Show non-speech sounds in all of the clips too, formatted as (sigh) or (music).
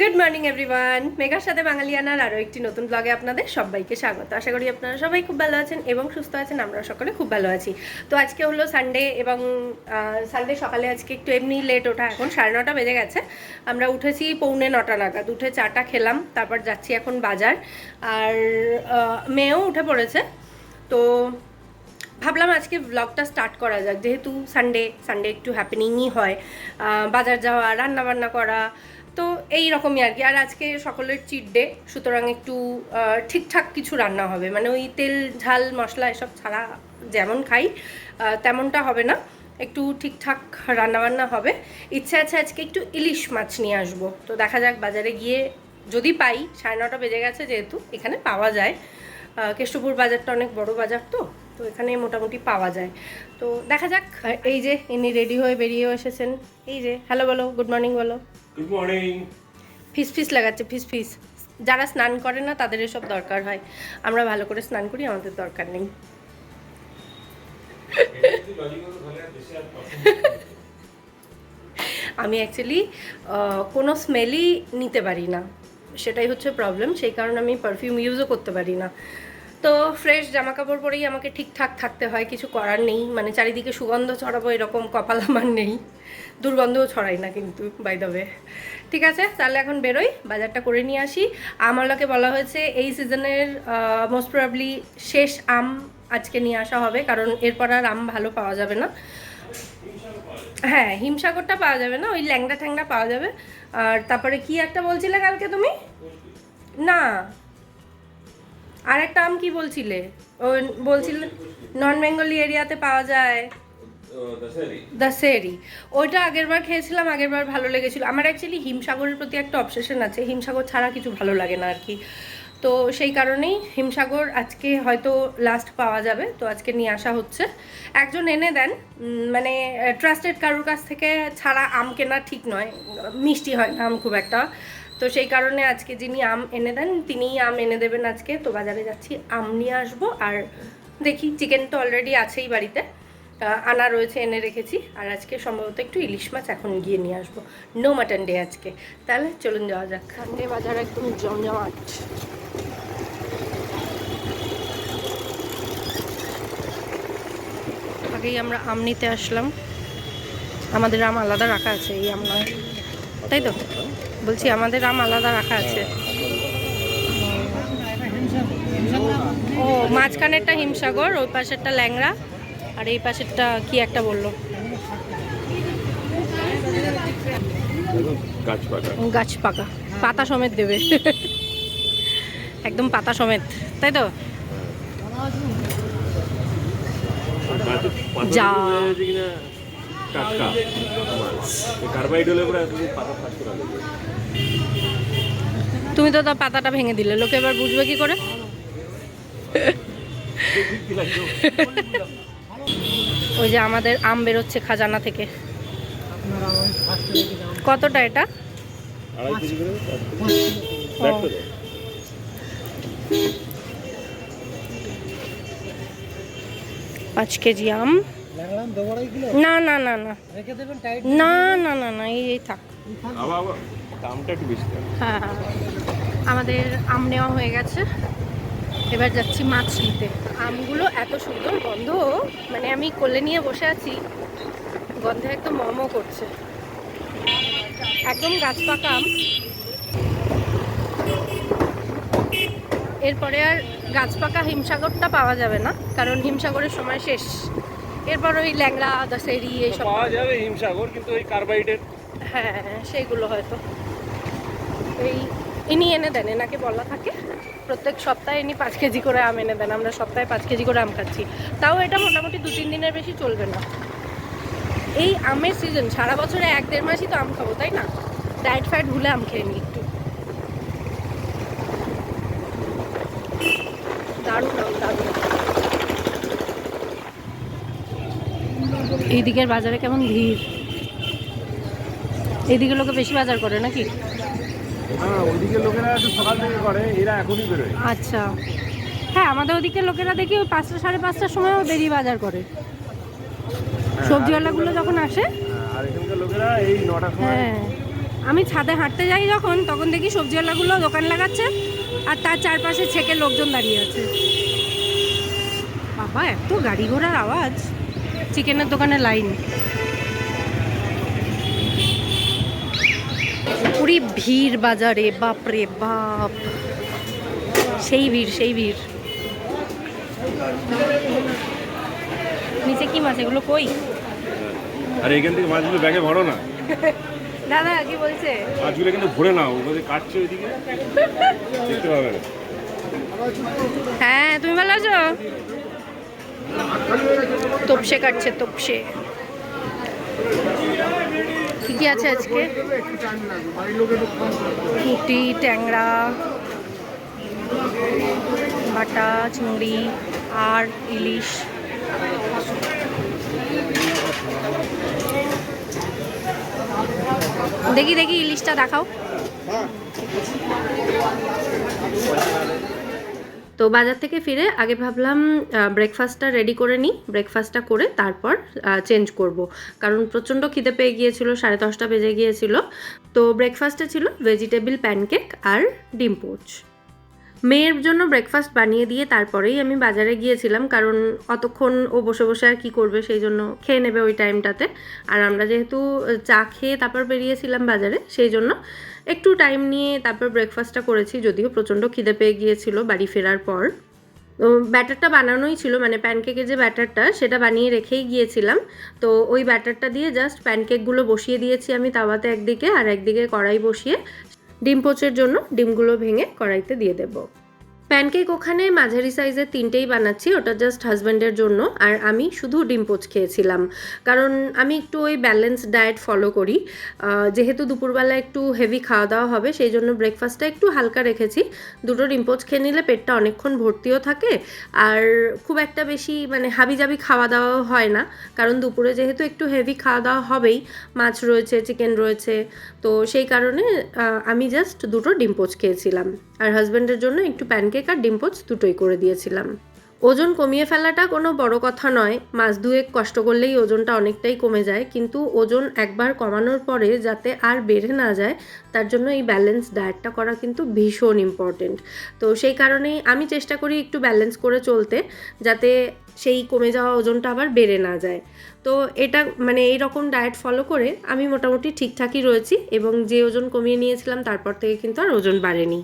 Good morning everyone মেঘার সাথে বাঙালিয়ানার আরও একটি নতুন ব্লগে আপনাদের সবাইকে স্বাগত। আশা করি আপনারা সবাই খুব ভালো আছেন এবং সুস্থ আছেন আমরা সকলে খুব ভালো আছি। তো আজকে হলো সানডে এবং সানডে সকালে আজকে একটু এমনি লেট ওঠা, এখন সাড়ে নটা বেজে গেছে। আমরা উঠেছি পৌনে নটা নাগাদ, উঠে চাটা খেলাম, তারপর যাচ্ছি এখন বাজার। আর মেয়েও উঠে পড়েছে। তো ভাবলাম আজকে ব্লগটা স্টার্ট করা যাক। যেহেতু সানডে সানডে একটু হ্যাপেনিংই হয়। বাজার যাওয়া রান্না বান্না করা তো এই রকমই আর কি। আর আজকে সকলের চিট ডে সুতরাং একটু ঠিকঠাক কিছু রান্না হবে। মানে ওই তেল, ঝাল, মশলা এসব ছাড়া যেমন খাই তেমনটা হবে না। একটু ঠিকঠাক রান্নাবান্না হবে। ইচ্ছে আছে আজকে একটু ইলিশ মাছ নিয়ে আসব। তো দেখা যাক বাজারে গিয়ে যদি পাই, সাড়ে নটা বেজে গেছে যেহেতু, এখানে পাওয়া যায়। কেষ্টপুর বাজারটা অনেক বড় বাজার তো তো এখানে মোটামুটি পাওয়া যায়। তো দেখা যাক এই যে ইনি রেডি হয়ে বেরিয়েও এসেছেন। এই যে, হ্যালো বলো, গুড মর্নিং বলো। গুড মর্নিং ফিস লাগাচ্ছে, ফিস ফিস। যারা স্নান করে না, তাদের এসব দরকার হয়। আমরা ভালো করে স্নান করি, আমাদের দরকার নেই। আমি অ্যাকচুয়ালি কোনো স্মেলই নিতে পারি না। সেটাই হচ্ছে প্রবলেম সেই কারণে আমি পারফিউম ইউজও করতে পারি না। তো ফ্রেশ জামা কাপড় পরেই আমাকে ঠিকঠাক থাকতে হয়, কিছু করার নেই। মানে চারিদিকে সুগন্ধ ছড়াবো, এরকম কপাল আমার নেই। দুর্গন্ধও ছড়াই না কিন্তু বাই দ্য ঠিক আছে, তাহলে এখন বেরোই, বাজারটা করে নিয়ে আসি। আমলাকে বলা হয়েছে, এই সিজনের মোস্ট প্রবাবলি শেষ আম আজকে নিয়ে আসা হবে, কারণ এরপর আর আম ভালো পাওয়া যাবে না। হ্যাঁ হিমসাগরটা পাওয়া যাবে না, ওই ল্যাংড়া ঠ্যাংড়া পাওয়া যাবে। আর তারপরে কি একটা বলছিলে কালকে তুমি? না আর একটা আম কি বলছিলে? ও বলছিলে নন বেঙ্গলি এরিয়াতে পাওয়া যায়। দাসেরি ওইটা আগেরবার খেয়েছিলাম, আগেরবার ভালো লেগেছিল। আমার অ্যাকচুয়ালি হিমসাগরের প্রতি একটা অবসেশন আছে। হিমসাগর ছাড়া কিছু ভালো লাগে না আর কি তো সেই কারণেই হিমসাগর আজকে হয়তো লাস্ট পাওয়া যাবে। তো আজকে নিয়ে আসা হচ্ছে। একজন এনে দেন। মানে ট্রাস্টেড কারোর কাছ থেকে ছাড়া আম কেনা ঠিক নয়। মিষ্টি হয় না আম খুব একটা। তো সেই কারণে আজকে যিনি আম এনে দেন তিনিই আম এনে দেবেন আজকে। তো বাজারে যাচ্ছি আম নিয়ে আসব আর দেখি চিকেন তো অলরেডি আছেই বাড়িতে। আনা রয়েছে এনে রেখেছি। আর আজকে সম্ভবত একটু ইলিশ মাছ এখন গিয়ে নিয়ে আসব। নো মাটন ডে আজকে। তাহলে চলুন যাওয়া যাক। সানডে বাজার একদম জমজমাট। আগেই আমরা আম নিতে আসলাম। আমাদের আম আলাদা রাখা আছে এই আম নয়। তাই তো? বলছি আমাদের আম আলাদা রাখা আছে। ও মাঝখানেরটা হিমসাগর ওই পাশেরটা ল্যাংড়া আর এই পাশেরটা কি একটা বলল? গাছ পাকা পাতা সমেত দেবে। একদম পাতা সমেত তাই তো? যা। কার্বাইড হলে পরে পাতা ফাঁস করে দেবে তুমি তো তার পাতাটা ভেঙে দিলে লোকে এবার বুঝবে কি করে? ওই যে আমাদের আম বেরোচ্ছে খাজানা থেকে। কতটা এটা। পাঁচ কেজি আম। না না না না। না না না না এই থাক। দামটা একটু বেশি। দাম হ্যাঁ। আমাদের আম নেওয়া হয়ে গেছে। এবার যাচ্ছি মাছ নিতে। আমগুলো এত সুন্দর গন্ধ মানে আমি কোলে নিয়ে বসে আছি গন্ধে একদম মমো করছে। একদম গাছ পাকা আম। এরপরে আর গাছ পাকা হিমসাগরটা পাওয়া যাবে না কারণ হিমসাগরের সময় শেষ। এরপর ওই ল্যাংড়া দাসেরি এইসব। পাওয়া যাবে হিমসাগর কিন্তু ওই কার্বাইডের। হ্যাঁ সেইগুলো হয়তো। এই ইনি এনে দেন, এনাকে বলা থাকে। প্রত্যেক সপ্তাহে ইনি পাঁচ কেজি করে আম এনে দেন, আমরা সপ্তাহে পাঁচ কেজি করে আম খাচ্ছি। তাও এটা মোটামুটি দু তিন দিনের বেশি চলবে না। এই আমের সিজন সারা বছরে এক দেড় মাসই তো আম খাব, তাই না? ডায়েট ফ্যাট ভুলে আম খেয়ে নিই একটু। দারুণ দারুণ এই দিকের বাজারে কেমন ভিড়? এইদিকে লোকে বেশি বাজার করে নাকি? হ্যাঁ ওইদিকে লোকেরা একটু সকাল থেকে করে এরা এখনই বেরোয়। আচ্ছা। হ্যাঁ আমাদের ওদিকের লোকেরা দেখি ওই পাঁচটা সাড়ে পাঁচটার সময়ও বেরিয়ে বাজার করে। সবজিওয়ালাগুলো যখন আসে। হ্যাঁ, আর এখানকার লোকেরা এই নটার সময় হ্যাঁ। আমি ছাদে হাঁটতে যাই যখন তখন দেখি সবজিওয়ালাগুলো দোকান লাগাচ্ছে আর তার চারপাশে ছেকে লোকজন দাঁড়িয়ে আছে। বাবা এত গাড়ি ঘোড়ার আওয়াজ। চিকেনের দোকানে লাইন। পুরি ভিড় বাজারে বাপরে বাপ। সেই ভিড় সেই ভিড়। নিচে কি মাছ? এগুলো কই? আর এখান থেকে মাছগুলো ব্যাগে ভরো না। (laughs) দাদা কি বলছে? মাছগুলো কিন্তু ভরে নাও ওখানে কাটছে ওইদিকে। দেখতে পাবে। হ্যাঁ তুমি ভালো আছো? তপসে কাটছে তপসে। কি আছে আজকে? পুঁটি ট্যাংরা বাটা চিংড়ি আর ইলিশ। দেখি দেখি ইলিশটা দেখাও। তো বাজার থেকে ফিরে আগে ভাবলাম ব্রেকফাস্টটা রেডি করে নিই ব্রেকফাস্টটা করে তারপর চেঞ্জ করব। কারণ প্রচণ্ড খিদে পেয়ে গিয়েছিল, সাড়ে দশটা বেজে গিয়েছিল। তো ব্রেকফাস্টে ছিল ভেজিটেবল প্যানকেক আর ডিম পোচ মেয়ের জন্য ব্রেকফাস্ট বানিয়ে দিয়ে তারপরেই আমি বাজারে গিয়েছিলাম, কারণ অতক্ষণ ও বসে বসে আর কি করবে, সেই জন্য খেয়ে নেবে ওই টাইমটাতে আর আমরা যেহেতু চা খেয়ে তারপর বেরিয়েছিলাম বাজারে, সেই জন্য একটু টাইম নিয়ে তারপর ব্রেকফাস্টটা করেছি, যদিও প্রচণ্ড খিদে পেয়ে গিয়েছিল বাড়ি ফেরার পর। তো ব্যাটারটা বানানোই ছিল মানে প্যানকেকের যে ব্যাটারটা সেটা বানিয়ে রেখেই গিয়েছিলাম। তো ওই ব্যাটারটা দিয়ে জাস্ট প্যানকেকগুলো বসিয়ে দিয়েছি আমি তাওয়াতে একদিকে আর একদিকে কড়াই বসিয়ে। ডিম পোচের জন্য ডিমগুলো ভেঙে কড়াইতে দিয়ে দেবো। প্যানকেক ওখানে মাঝারি সাইজের তিনটেই বানাচ্ছি, ওটা জাস্ট হাজব্যান্ডের জন্য, আর আমি শুধু ডিম পোচ খেয়েছিলাম। কারণ আমি একটু ওই ব্যালেন্স ডায়েট ফলো করি। যেহেতু দুপুরবেলা একটু হেভি খাওয়া দাওয়া হবে, সেই জন্য ব্রেকফাস্টটা একটু হালকা রেখেছি। দুটো ডিম পোচ খেয়ে নিলে পেটটা অনেকক্ষণ ভর্তিও থাকে, আর খুব একটা বেশি মানে হাবিজাবি খাওয়া দাওয়া হয় না। কারণ দুপুরে যেহেতু একটু হেভি খাওয়া দাওয়া হবেই, মাছ রয়েছে চিকেন রয়েছে, তো সেই কারণে আমি জাস্ট দুটো ডিম পোচ খেয়েছিলাম। আর হাজব্যান্ডের জন্য একটু প্যানকেক আর ডিম পোচ দুটোই করে দিয়েছিলাম। ওজন কমিয়ে ফেলাটা কোনো বড় কথা নয়, মাস দুয়েক কষ্ট করলেই ওজনটা অনেকটাই কমে যায়, কিন্তু ওজন একবার কমানোর পরে যাতে আর বেড়ে না যায়, তার জন্য এই ব্যালেন্স ডায়েটটা করা কিন্তু ভীষণ ইম্পর্টেন্ট তো সেই কারণেই আমি চেষ্টা করি একটু ব্যালেন্স করে চলতে, যাতে সেই কমে যাওয়া ওজনটা আবার বেড়ে না যায়। তো এটা মানে এই রকম ডায়েট ফলো করে আমি মোটামুটি ঠিকঠাকই রয়েছি এবং যে ওজন কমিয়ে নিয়েছিলাম, তারপর থেকে কিন্তু আর ওজন বাড়েনি।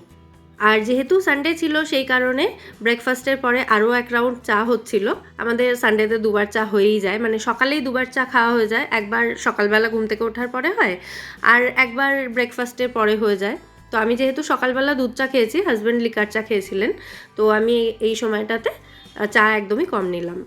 আর যেহেতু সানডে ছিল, সেই কারণে ব্রেকফাস্টের পরে আরও এক রাউন্ড চা হচ্ছিল। আমাদের সানডেতে দুবার চা হয়েই যায়। মানে সকালেই দুবার চা খাওয়া হয়ে যায়। একবার সকালবেলা ঘুম থেকে ওঠার পরে হয়, আর একবার ব্রেকফাস্টের পরে হয়ে যায়। তো আমি যেহেতু সকালবেলা দুধ চা খেয়েছি হাজব্যান্ড লিকার চা খেয়েছিলেন, তো আমি এই সময়টাতে চা একদমই কম নিলাম।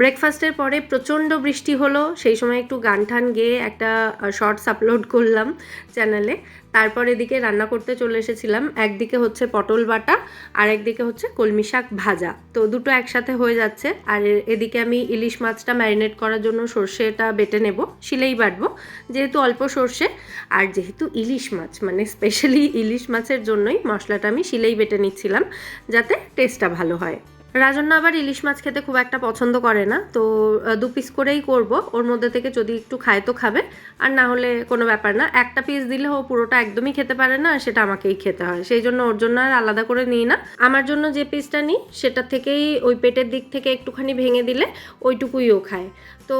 ব্রেকফাস্টের পরে প্রচণ্ড বৃষ্টি হলো, সেই সময় একটু গান টান গেয়ে একটা শর্টস আপলোড করলাম চ্যানেলে তারপর এদিকে রান্না করতে চলে এসেছিলাম, একদিকে হচ্ছে পটল বাটা আর একদিকে হচ্ছে কলমি শাক ভাজা। তো দুটো একসাথে হয়ে যাচ্ছে, আর এদিকে আমি ইলিশ মাছটা ম্যারিনেট করার জন্য সর্ষেটা বেটে নেব, শিলেই বাটবো, যেহেতু অল্প সর্ষে। আর যেহেতু ইলিশ মাছ মানে স্পেশালি ইলিশ মাছের জন্যই মশলাটা আমি শিলেই বেটে নিচ্ছিলাম, যাতে টেস্টটা ভালো হয়। রাজন্য আবার ইলিশ মাছ খেতে খুব একটা পছন্দ করে না, তো দু পিস করেই করব। ওর মধ্যে থেকে যদি একটু খায় তো খাবে, আর না হলে কোনো ব্যাপার না। একটা পিস দিলে ও পুরোটা একদমই খেতে পারে না সেটা আমাকেই খেতে হয়। সেই জন্য ওর জন্য আর আলাদা করে নিই না। আমার জন্য যে পিসটা নিই, সেটা থেকেই ওই পেটের দিক থেকে একটুখানি ভেঙে দিলে ওইটুকুই ও খায়। তো,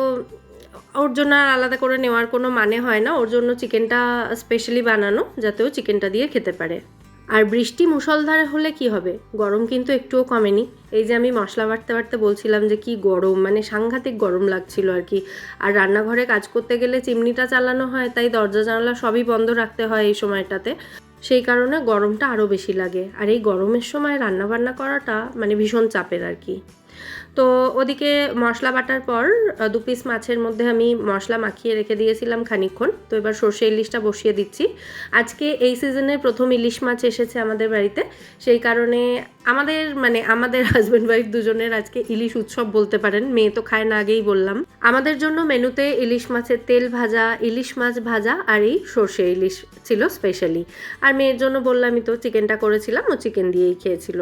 ওর জন্য আর আলাদা করে নেওয়ার কোনো মানে হয় না। ওর জন্য চিকেনটা স্পেশালি বানানো, যাতে ও চিকেনটা দিয়ে খেতে পারে। আর বৃষ্টি মুসলধারে হলে কি হবে? গরম কিন্তু একটুও কমেনি। এই যে আমি মশলা বাড়তে বাড়তে বলছিলাম যে কি গরম মানে সাংঘাতিক গরম লাগছিল আর কি। আর রান্নাঘরে কাজ করতে গেলে চিমনিটা চালানো হয়, তাই দরজা জানালা সবই বন্ধ রাখতে হয় এই সময়টাতে। সেই কারণে গরমটা আরও বেশি লাগে। আর এই গরমের সময় রান্না বান্না করাটা মানে ভীষণ চাপের আর কি। তো ওদিকে মশলা বাটার পর দু পিস মাছের মধ্যে আমি মশলা মাখিয়ে রেখে দিয়েছিলাম খানিকক্ষণ। তো এবার সর্ষে ইলিশটা বসিয়ে দিচ্ছি। আজকে এই সিজনের প্রথম ইলিশ মাছ এসেছে আমাদের বাড়িতে। সেই কারণে আমাদের মানে আমাদের হাজব্যান্ড ওয়াইফ দুজনের আজকে ইলিশ উৎসব বলতে পারেন। মেয়ে তো খায় না আগেই বললাম। আমাদের জন্য মেনুতে ইলিশ মাছের তেল ভাজা, ইলিশ মাছ ভাজা আর এই সর্ষে ইলিশ ছিল স্পেশালি আর মেয়ের জন্য বললামই তো চিকেনটা করেছিলাম, ও চিকেন দিয়েই খেয়েছিল।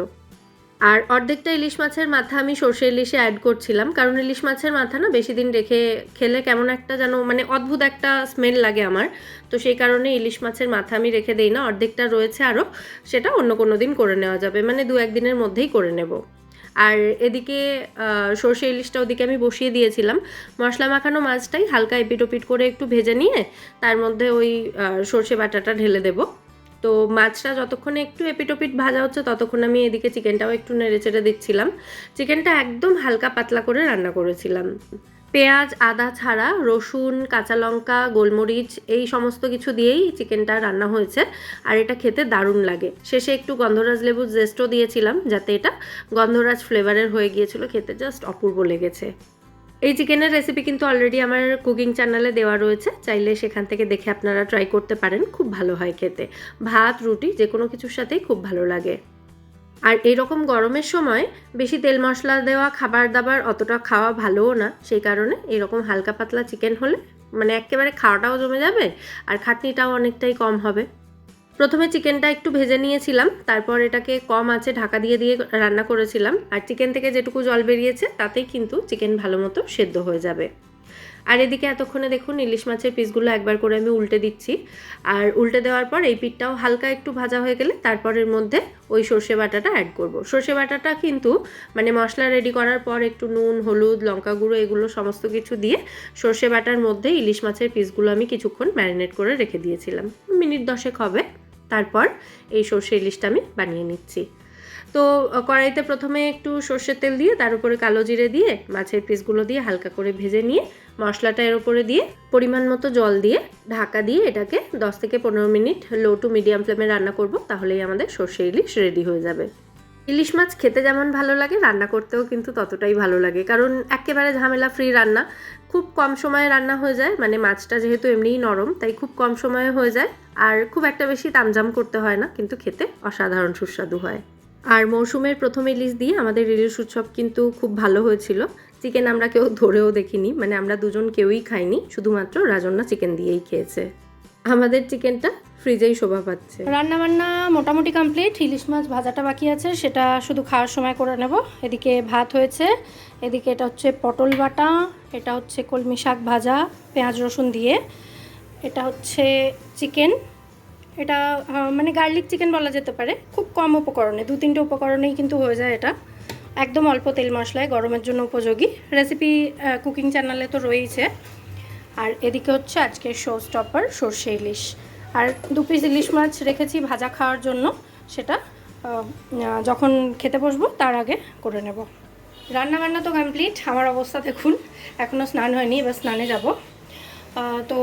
আর অর্ধেকটা ইলিশ মাছের মাথা আমি সর্ষে ইলিশে অ্যাড করছিলাম, কারণ ইলিশ মাছের মাথা না বেশি দিন রেখে খেলে কেমন একটা যেন মানে অদ্ভুত একটা স্মেল লাগে আমার। তো সেই কারণে ইলিশ মাছের মাথা আমি রেখে দিই না, অর্ধেকটা রয়েছে আরও সেটা অন্য কোনো দিন করে নেওয়া যাবে মানে দু একদিনের মধ্যেই করে নেব। আর এদিকে সর্ষে ইলিশটা ওদিকে আমি বসিয়ে দিয়েছিলাম। মশলা মাখানো মাছটাই হালকা এপিটোপিট করে একটু ভেজে নিয়ে তার মধ্যে ওই সর্ষে বাটাটা ঢেলে দেবো। তো মাছটা যতক্ষণে একটু এপিটোপিট ভাজা হচ্ছে, ততক্ষণ আমি এদিকে চিকেনটাও একটু নেড়ে চেড়ে দিচ্ছিলাম। চিকেনটা একদম হালকা পাতলা করে রান্না করেছিলাম। পেঁয়াজ, আদা ছাড়া, রসুন, কাঁচা লঙ্কা, গোলমরিচ, এই সমস্ত কিছু দিয়েই চিকেনটা রান্না হয়েছে, আর এটা খেতে দারুণ লাগে। শেষে একটু গন্ধরাজ লেবুর জেস্টও দিয়েছিলাম, যাতে এটা গন্ধরাজ ফ্লেভারের হয়ে গিয়েছিল, খেতে জাস্ট অপূর্ব লেগেছে। এই চিকেনের রেসিপি কিন্তু অলরেডি আমার কুকিং চ্যানেলে দেওয়া রয়েছে। চাইলে সেখান থেকে দেখে আপনারা ট্রাই করতে পারেন। খুব ভালো হয় খেতে। ভাত, রুটি যে কোনো কিছুর সাথেই খুব ভালো লাগে। আর এরকম গরমের সময় বেশি তেল মশলা দেওয়া, খাবার দাবার অতটা খাওয়া ভালোও না। সেই কারণে এরকম হালকা পাতলা চিকেন হলে মানে একেবারে খাওয়াটাও জমে যাবে আর খাটনিটাও অনেকটাই কম হবে। প্রথমে চিকেনটা একটু ভেজে নিয়েছিলাম, তারপর এটাকে কম আছে ঢাকা দিয়ে দিয়ে রান্না করেছিলাম। আর চিকেন থেকে যেটুকু জল বেরিয়েছে, তাতেই কিন্তু চিকেন ভালো মতো সেদ্ধ হয়ে যাবে। আর এদিকে এতক্ষণে দেখুন ইলিশ মাছের পিসগুলো একবার করে আমি উল্টে দিচ্ছি। আর উল্টে দেওয়ার পর এই পিঠটাও হালকা একটু ভাজা হয়ে গেলে তারপরের মধ্যে ওই সর্ষে বাটাটা অ্যাড করব। সর্ষে বাটাটা কিন্তু মানে মশলা রেডি করার পর একটু নুন, হলুদ, লঙ্কা গুঁড়ো এগুলো সমস্ত কিছু দিয়ে সর্ষে বাটার মধ্যে ইলিশ মাছের পিসগুলো আমি কিছুক্ষণ ম্যারিনেট করে রেখে দিয়েছিলাম। মিনিট দশেক হবে। তারপর এই সর্ষে ইলিশটা আমি বানিয়ে নিচ্ছি। তো কড়াইতে প্রথমে একটু সর্ষের তেল দিয়ে, তার উপরে কালো জিরে দিয়ে, মাছের পিসগুলো দিয়ে হালকা করে ভেজে নিয়ে, মশলাটা এর উপরে দিয়ে, পরিমাণ মতো জল দিয়ে ঢাকা দিয়ে এটাকে দশ থেকে পনেরো মিনিট লো টু মিডিয়াম ফ্লেমে রান্না করব, তাহলেই আমাদের সর্ষে ইলিশ রেডি হয়ে যাবে। ইলিশ মাছ খেতে যেমন ভালো লাগে, রান্না করতেও কিন্তু ততটাই ভালো লাগে। কারণ একেবারে ঝামেলা ফ্রি রান্না। খুব কম সময়ে রান্না হয়ে যায় মানে মাছটা যেহেতু এমনিই নরম, তাই খুব কম সময়ে হয়ে যায়। আর খুব একটা বেশি তামজাম করতে হয় না, কিন্তু খেতে অসাধারণ সুস্বাদু হয়। আর মৌসুমের প্রথম ইলিশ দিয়ে আমাদের ইলিশ উৎসব কিন্তু খুব ভালো হয়েছিল। চিকেন আমরা কেউ ধরেও দেখিনি মানে আমরা দুজন কেউই খাইনি, শুধুমাত্র রাজন্না চিকেন দিয়েই খেয়েছে। আমাদের চিকেনটা ফ্রিজেই শোভা পাচ্ছে। রান্না বান্না মোটামুটি কমপ্লিট ইলিশ মাছ ভাজাটা বাকি আছে, সেটা শুধু খাওয়ার সময় করে নেব। এদিকে ভাত হয়েছে, এদিকে এটা হচ্ছে পটল বাটা, এটা হচ্ছে কলমি শাক ভাজা, পেঁয়াজ রসুন দিয়ে, এটা হচ্ছে চিকেন। এটা মানে গার্লিক চিকেন বলা যেতে পারে, খুব কম উপকরণে, দু তিনটে উপকরণেই কিন্তু হয়ে যায় এটা। একদম অল্প তেল মশলায়, গরমের জন্য উপযোগী। রেসিপি কুকিং চ্যানেলে তো রয়েইছে। আর এদিকে হচ্ছে আজকের শো স্টপার সর্ষে ইলিশ। আর দু পিস ইলিশ মাছ রেখেছি ভাজা খাওয়ার জন্য। সেটা যখন খেতে বসবো, তার আগে করে নেব। রান্না বান্না তো কমপ্লিট আমার অবস্থা দেখুন এখনও স্নান হয়নি, এবার স্নানে যাব। তো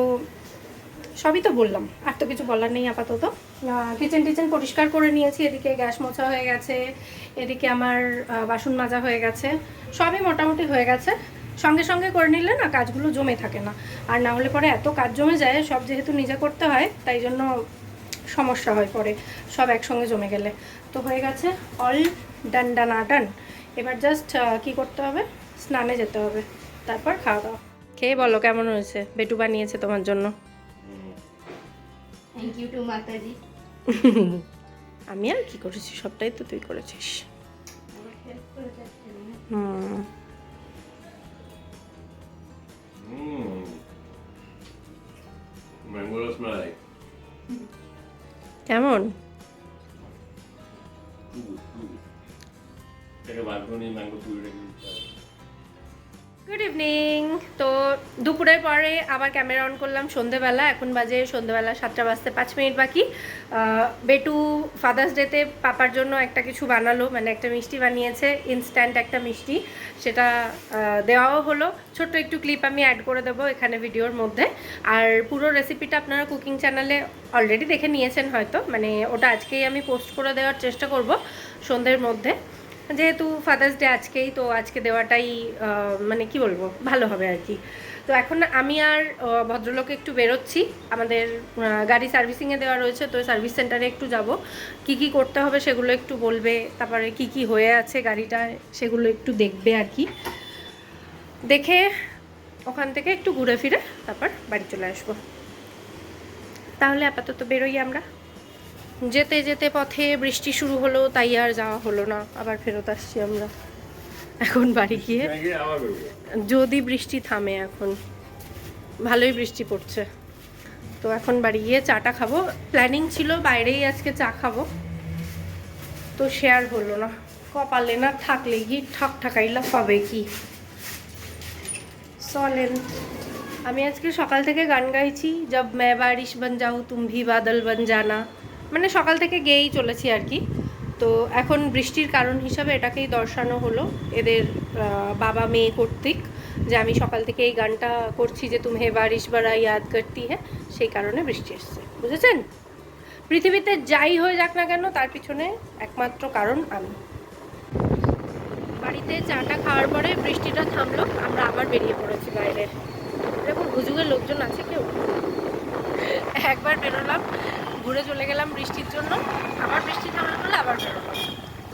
সবই তো বললাম, আর তো কিছু বলার নেই আপাতত। কিচেন টিচেন পরিষ্কার করে নিয়েছি, এদিকে গ্যাস মোছা হয়ে গেছে, এদিকে আমার বাসন মাজা হয়ে গেছে, সবই মোটামুটি হয়ে গেছে। সঙ্গে সঙ্গে করে নিলে না কাজগুলো জমে থাকে না। আর না হলে পরে এত কাজ জমে যায় সব যেহেতু নিজে করতে হয় তাই জন্য সমস্যা হয় পরে সব একসঙ্গে জমে গেলে। তো হয়ে গেছে অল ডান ডান ডান। এবার জাস্ট কি করতে হবে? স্নানে যেতে হবে। তারপর খাওয়া দাওয়া। খেয়ে বলো কেমন হয়েছে? বেটু বানিয়েছে তোমার জন্য। থ্যাংক ইউ টু মাতাজি। আমি আর কি করেছি? সবটাই তো তুই করেছিস। হুম। রসমালাই কেমন এটাকে বার করে নিয়ে ম্যাঙ্গো পুরি রেখে দিতে হবে। গুড ইভিনিং তো দুপুরের পরে আবার ক্যামেরা অন করলাম সন্ধেবেলা, এখন বাজে সন্ধেবেলা সাতটা বাজতে পাঁচ মিনিট বাকি। বেটু ফাদার্স ডেতে পাপার জন্য একটা কিছু বানালো মানে একটা মিষ্টি বানিয়েছে ইনস্ট্যান্ট একটা মিষ্টি। সেটা দেওয়াও হলো। ছোট্ট একটু ক্লিপ আমি অ্যাড করে দেবো এখানে ভিডিওর মধ্যে। আর পুরো রেসিপিটা আপনারা কুকিং চ্যানেলে অলরেডি দেখে নিয়েছেন হয়তো মানে ওটা আজকেই আমি পোস্ট করে দেওয়ার চেষ্টা করব সন্ধ্যের মধ্যে। যেহেতু ফাদার্স ডে আজকেই, তো আজকে দেওয়াটাই মানে কি বলব, ভালো হবে আর কি। তো এখন আমি আর ভদ্রলোক একটু বেরোচ্ছি। আমাদের গাড়ি সার্ভিসিংয়ে দেওয়া রয়েছে, তো সার্ভিস সেন্টারে একটু যাব। কি কি করতে হবে সেগুলো একটু বলবে, তারপরে কি কি হয়ে আছে গাড়িটায় সেগুলো একটু দেখবে আর কি। দেখে ওখান থেকে একটু ঘুরে ফিরে তারপর বাড়ি চলে আসব। তাহলে আপাতত বেরোই আমরা। যেতে যেতে পথে বৃষ্টি শুরু হলো, তাই আর যাওয়া হলো না। আবার ফেরত আসছি আমরা। এখন বাড়ি গিয়ে। যদি বৃষ্টি থামে এখন। ভালোই বৃষ্টি পড়ছে। তো এখন বাড়ি গিয়ে চাটা খাব। প্ল্যানিং ছিল বাইরেই আজকে চা খাব। তো শেয়ার হলো না। কপালে না থাকলে কি ঠক ঠাকাইলা হবে কি? চলেন। আমি আজকে সকাল থেকে গান গাইছি। জব মে বারিশ বন যাও তুম বাদল বন জানা। মানে সকাল থেকে গেয়েই চলেছি আর কি। তো এখন বৃষ্টির কারণ হিসাবে এটাকেই দর্শানো হলো এদের বাবা মেয়ে কর্তৃক, যে আমি সকাল থেকে এই গানটা করছি যে তুমি বারিশ বারা ইয়াদ করতি হ্যাঁ সেই কারণে বৃষ্টি এসছে। বুঝেছেন? পৃথিবীতে যাই হয়ে যাক না কেন, তার পিছনে একমাত্র কারণ আমি। বাড়িতে চাটা খাওয়ার পরে বৃষ্টিটা থামলো, আমরা আবার বেরিয়ে পড়েছি বাইরে। দেখুন হুজুগের লোকজন আছে কেউ? একবার বেরোলাম ঘুরে চলে গেলাম বৃষ্টির জন্য। আবার বৃষ্টি থামলো বলে আবার বেরোলাম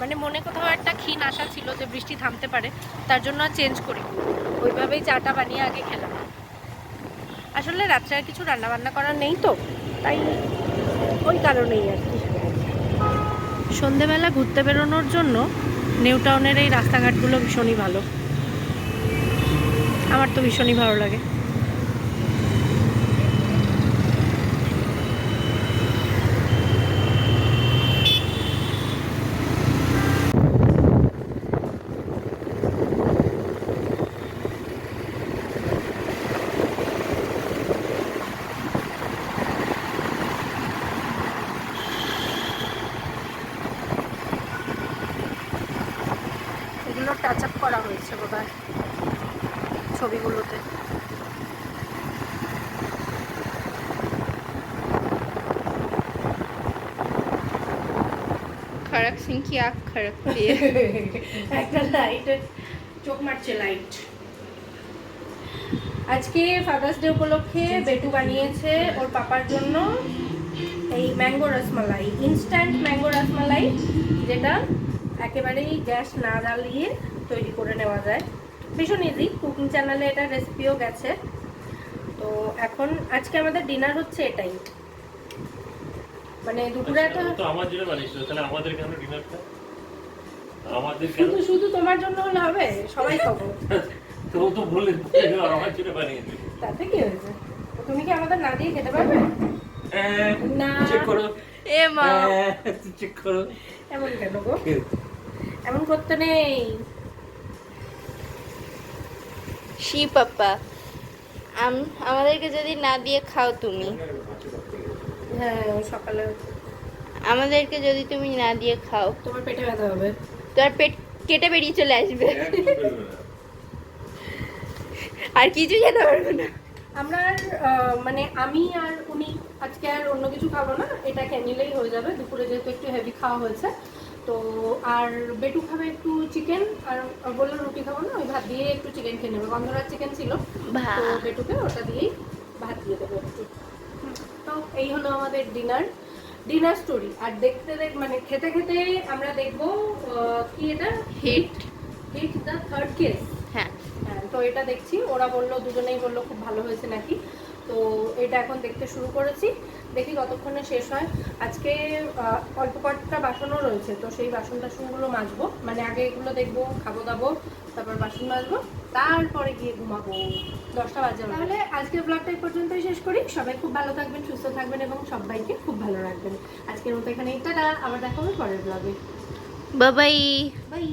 মানে মনে কোথাও একটা ক্ষীণ আশা ছিল যে বৃষ্টি থামতে পারে, তার জন্য চেঞ্জ করি ওইভাবেই চাটা বানিয়ে আগে খেলাম। আসলে রাত্রে আর কিছু রান্নাবান্না করার নেই তো, তাই ওই কারণেই আর কি। সন্ধেবেলা ঘুরতে বেরোনোর জন্য নিউ টাউনের এই রাস্তাঘাটগুলো ভীষণই ভালো। আমার তো ভীষণই ভালো লাগে। করা হয়েছে বোধহয় ছবিগুলোতে। খড়ক সিং কি আখ খড়ক (laughs) একটা লাইট চোখ মারছে লাইট আজকে ফাদার্স ডে উপলক্ষে বেটু বানিয়েছে ওর পাপার জন্য এই mango rasmalai instant mango rasmalai যেটা একেবারেই গ্যাস না জ্বালিয়ে তৈরি করে নেওয়া যায়। ভীষণ ইজি কুকিং চ্যানেলে এটা রেসিপিও গেছে। তো এখন আজকে আমাদের ডিনার হচ্ছে এটাই। মানে দুপুরে তো তো আমার জন্য বানিয়েছিল তাহলে আমাদের কেন ডিনারটা আমাদের শুধু শুধু তোমার জন্য হলে হবে সবাই খাব। (laughs) তো তো বলে আমার জন্য বানিয়েছে তাতে কি হয়েছে? তুমি কি আমাদের না দিয়ে খেতে পারবে? না। চেক করো। ए माँ চেক করো। এমন কেন গো? এমন করতে নেই। শি পাপ্পা। আম- আমাদেরকে যদি না দিয়ে খাও তুমি। হ্যাঁ সকালে আমাদেরকে যদি তুমি না দিয়ে খাও। তোমার পেটে ব্যথা হবে। তোমার পেট কেটে বেরিয়ে চলে আসবে। আর কিছু যেতে পারবে না। আমরা মানে আমি আর উনি আজকে আর অন্য কিছু খাব না। এটা খেয়ে নিলেই হয়ে যাবে। দুপুরে যেহেতু একটু হেভি খাওয়া হয়েছে তো আর বেটু খাবে একটু চিকেন আর বলল রুটি খাব না ওই ভাত দিয়ে একটু চিকেন খেয়ে নেবে। গন্ধরাজ চিকেন ছিল। তো বেটুকে ওটা দিয়েই ভাত দিয়ে দেবো একটু। তো এই হলো আমাদের ডিনার ডিনার স্টোরি আর দেখতে দেখ মানে খেতে খেতে আমরা দেখব কি এটা? Hit hit the third case হ্যাঁ তো এটা দেখছি। ওরা বলল দুজনেই বলল খুব ভালো হয়েছে নাকি। তো এটা এখন দেখতে শুরু করেছি। দেখি কতক্ষণে শেষ হয়। আজকে অল্প কয়েকটা বাসনও রয়েছে তো সেই বাসন টাসনগুলো মাজবো। মানে আগে এগুলো দেখব খাব দাবো তারপর বাসন মাজবো। তারপরে গিয়ে ঘুমাবো। দশটা বাজে। তাহলে আজকের ব্লগটা এই পর্যন্তই শেষ করি। সবাই খুব ভালো থাকবেন সুস্থ থাকবেন এবং সবাইকে খুব ভালো রাখবেন। আজকের মতো এখানে টাটা। আবার দেখা হবে পরের ব্লগে বাবাই বাই